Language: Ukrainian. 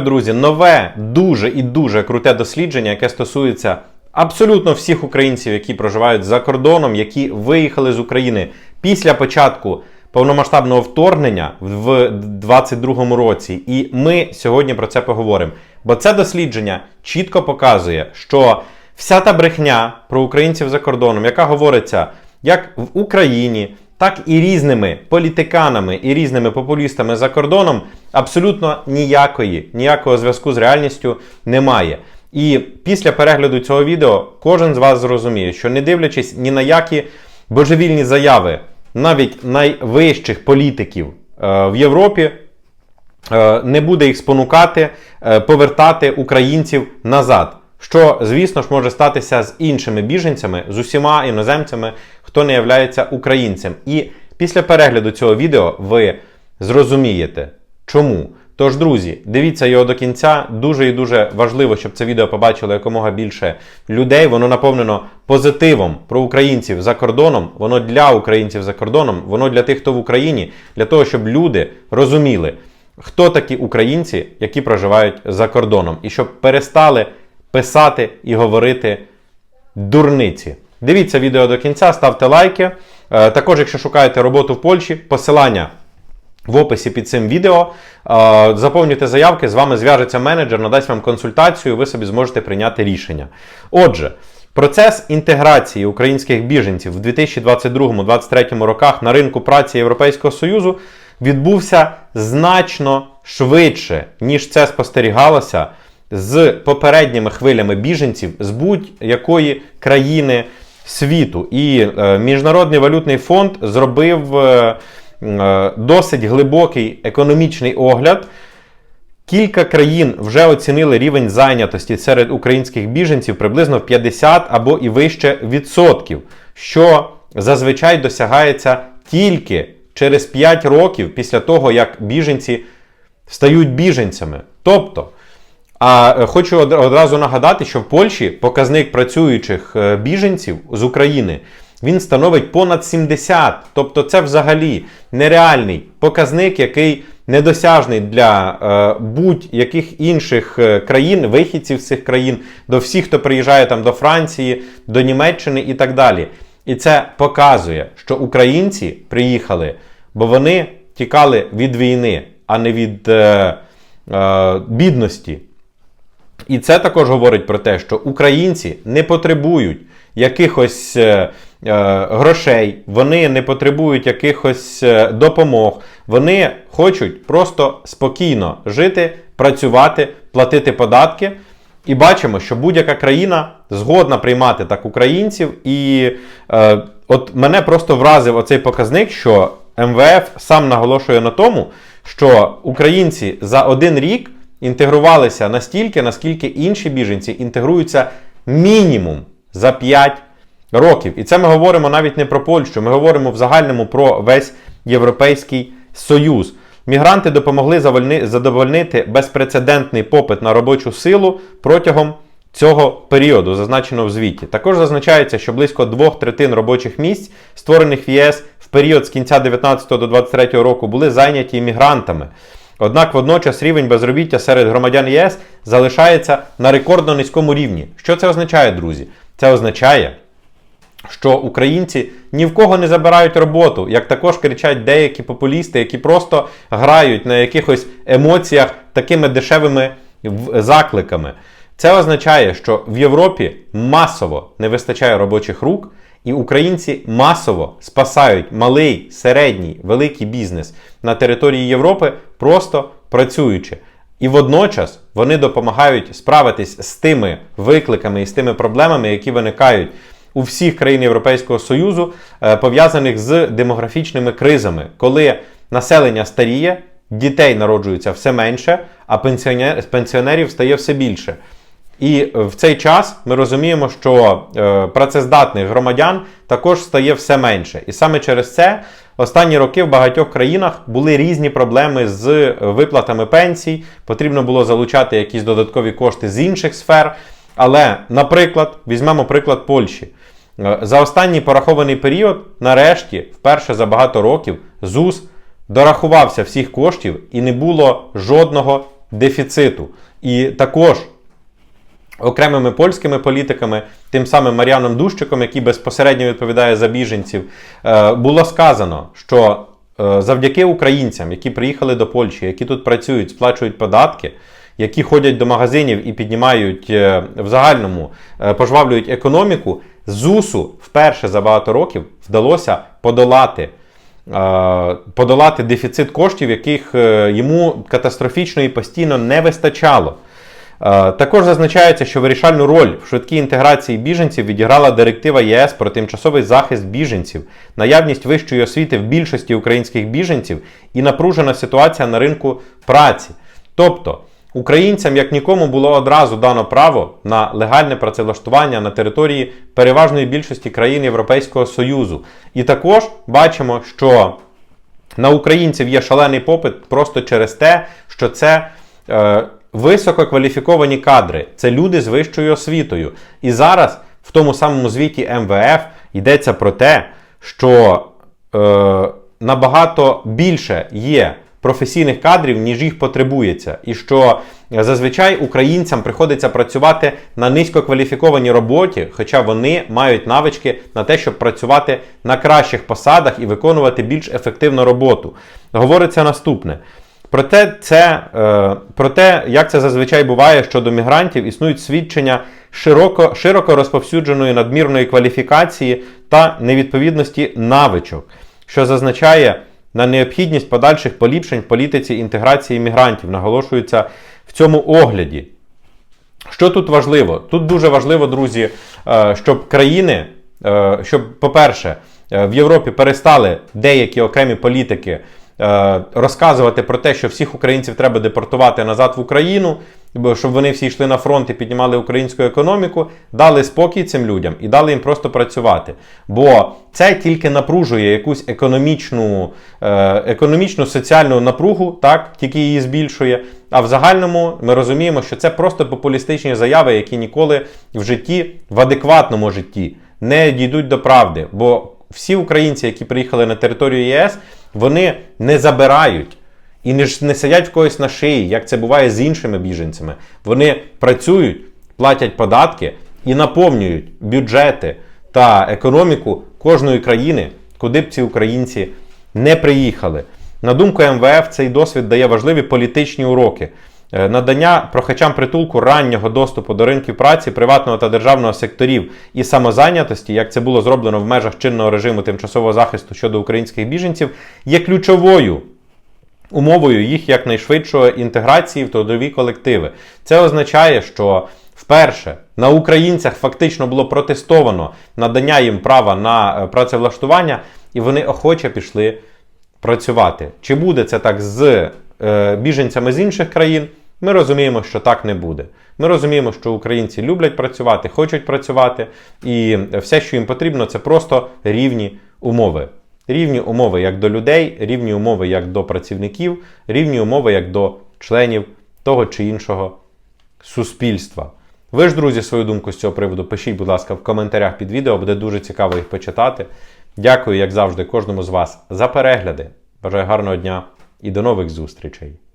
Друзі, нове, дуже і дуже круте дослідження, яке стосується абсолютно всіх українців, які проживають за кордоном, які виїхали з України після початку повномасштабного вторгнення в 2022 році. І ми сьогодні про це поговоримо. Бо це дослідження чітко показує, що вся та брехня про українців за кордоном, яка говориться як в Україні, так і різними політиканами і різними популістами за кордоном, абсолютно ніякої, ніякого зв'язку з реальністю немає. І після перегляду цього відео кожен з вас зрозуміє, що не дивлячись ні на які божевільні заяви, навіть найвищих політиків е, в Європі, е, не буде їх спонукати е, повертати українців назад. Що, звісно ж, може статися з іншими біженцями, з усіма іноземцями, хто не являється українцем. І після перегляду цього відео ви зрозумієте, чому. Тож, друзі, дивіться його до кінця. Дуже і дуже важливо, щоб це відео побачило якомога більше людей. Воно наповнено позитивом про українців за кордоном. Воно для українців за кордоном, воно для тих, хто в Україні, для того, щоб люди розуміли, хто такі українці, які проживають за кордоном, і щоб перестали писати і говорити дурниці. Дивіться відео до кінця, ставте лайки. Е, Також, якщо шукаєте роботу в Польщі, посилання в описі під цим відео. Е, Заповнюйте заявки, з вами зв'яжеться менеджер, надасть вам консультацію, ви собі зможете прийняти рішення. Отже, процес інтеграції українських біженців в 2022-2023 роках на ринку праці Європейського Союзу відбувся значно швидше, ніж це спостерігалося з попередніми хвилями біженців з будь-якої країни світу. І е, Міжнародний валютний фонд зробив е, е, досить глибокий економічний огляд. Кілька країн вже оцінили рівень зайнятості серед українських біженців приблизно в 50 або і вище відсотків, що зазвичай досягається тільки через 5 років після того, як біженці стають біженцями. Тобто, а е, хочу од- одразу нагадати, що в Польщі показник працюючих е, біженців з України він становить понад 70. Тобто це взагалі нереальний показник, який недосяжний для е, будь-яких інших країн, вихідців з цих країн, до всіх, хто приїжджає там до Франції, до Німеччини і так далі. І це показує, що українці приїхали, бо вони тікали від війни, а не від е, е, бідності. І це також говорить про те, що українці не потребують якихось е, е, грошей, вони не потребують якихось е, допомог. Вони хочуть просто спокійно жити, працювати, платити податки. І бачимо, що будь-яка країна згодна приймати так українців. І е, от мене просто вразив оцей показник, що МВФ сам наголошує на тому, що українці за один рік інтегрувалися настільки, наскільки інші біженці інтегруються мінімум за 5 років. І це ми говоримо навіть не про Польщу, ми говоримо в загальному про весь Європейський Союз. Мігранти допомогли задовольнити безпрецедентний попит на робочу силу протягом цього періоду, зазначено в звіті. Також зазначається, що близько двох третин робочих місць, створених в ЄС в період з кінця 19 до 23 року, були зайняті іммігрантами. Однак водночас рівень безробіття серед громадян ЄС залишається на рекордно низькому рівні. Що це означає, друзі? Це означає, що українці ні в кого не забирають роботу, як також кричать деякі популісти, які просто грають на якихось емоціях такими дешевими закликами. Це означає, що в Європі масово не вистачає робочих рук, і українці масово спасають малий, середній, великий бізнес на території Європи, просто працюючи. І водночас вони допомагають справитись з тими викликами і з тими проблемами, які виникають у всіх країн Європейського Союзу, е, пов'язаних з демографічними кризами, коли населення старіє, дітей народжується все менше, а пенсіонерів стає все більше. І в цей час ми розуміємо, що е, працездатних громадян також стає все менше. І саме через це останні роки в багатьох країнах були різні проблеми з виплатами пенсій. Потрібно було залучати якісь додаткові кошти з інших сфер. Але, наприклад, візьмемо приклад Польщі. Е, За останній порахований період, нарешті, вперше за багато років, ЗУС дорахувався всіх коштів і не було жодного дефіциту. І також окремими польськими політиками, тим самим Мар'яном Дущиком, який безпосередньо відповідає за біженців, е, було сказано, що е, завдяки українцям, які приїхали до Польщі, які тут працюють, сплачують податки, які ходять до магазинів і піднімають е, в загальному, пожвавлюють економіку, ЗУСу вперше за багато років вдалося подолати. Подолати дефіцит коштів, яких йому катастрофічно і постійно не вистачало. Е, Також зазначається, що вирішальну роль в швидкій інтеграції біженців відіграла директива ЄС про тимчасовий захист біженців, наявність вищої освіти в більшості українських біженців і напружена ситуація на ринку праці. Тобто українцям, як нікому, було одразу дано право на легальне працевлаштування на території переважної більшості країн Європейського Союзу. І також бачимо, що на українців є шалений попит просто через те, що це е, висококваліфіковані кадри, це люди з вищою освітою. І зараз в тому самому звіті МВФ йдеться про те, що е, набагато більше є професійних кадрів, ніж їх потребується, і що зазвичай українцям приходиться працювати на низькокваліфікованій роботі, хоча вони мають навички на те, щоб працювати на кращих посадах і виконувати більш ефективну роботу. Говориться наступне. Проте, це, е, про те, як це зазвичай буває щодо мігрантів, існують свідчення широко, широко розповсюдженої надмірної кваліфікації та невідповідності навичок, що зазначає на необхідність подальших поліпшень в політиці інтеграції мігрантів, наголошується в цьому огляді. Що тут важливо? Тут дуже важливо, друзі, е, щоб країни, е, щоб, по-перше, е, в Європі перестали деякі окремі політики розказувати про те, що всіх українців треба депортувати назад в Україну, щоб вони всі йшли на фронт і піднімали українську економіку, дали спокій цим людям і дали їм просто працювати. Бо це тільки напружує якусь економічну, е, економічну соціальну напругу, так, тільки її збільшує. А в загальному ми розуміємо, що це просто популістичні заяви, які ніколи в житті, в адекватному житті, не дійдуть до правди. Бо всі українці, які приїхали на територію ЄС, вони не забирають і не, ж- не сидять в когось на шиї, як це буває з іншими біженцями. Вони працюють, платять податки і наповнюють бюджети та економіку кожної країни, куди б ці українці не приїхали. На думку МВФ, цей досвід дає важливі політичні уроки. Е, Надання прохачам притулку раннього доступу до ринків праці, приватного та державного секторів і самозайнятості, як це було зроблено в межах чинного режиму тимчасового захисту щодо українських біженців, є ключовою умовою їх якнайшвидшої інтеграції в трудові колективи. Це означає, що вперше на українцях фактично було протестовано надання їм права на е, працевлаштування, і вони охоче пішли працювати. Чи буде це так з е, біженцями з інших країн? Ми розуміємо, що так не буде. Ми розуміємо, що українці люблять працювати, хочуть працювати, і все, що їм потрібно, це просто рівні умови. Рівні умови як до людей, рівні умови як до працівників, рівні умови як до членів того чи іншого суспільства. Ви ж, друзі, свою думку з цього приводу пишіть, будь ласка, в коментарях під відео, буде дуже цікаво їх почитати. Дякую, як завжди, кожному з вас за перегляди. Бажаю гарного дня і до нових зустрічей!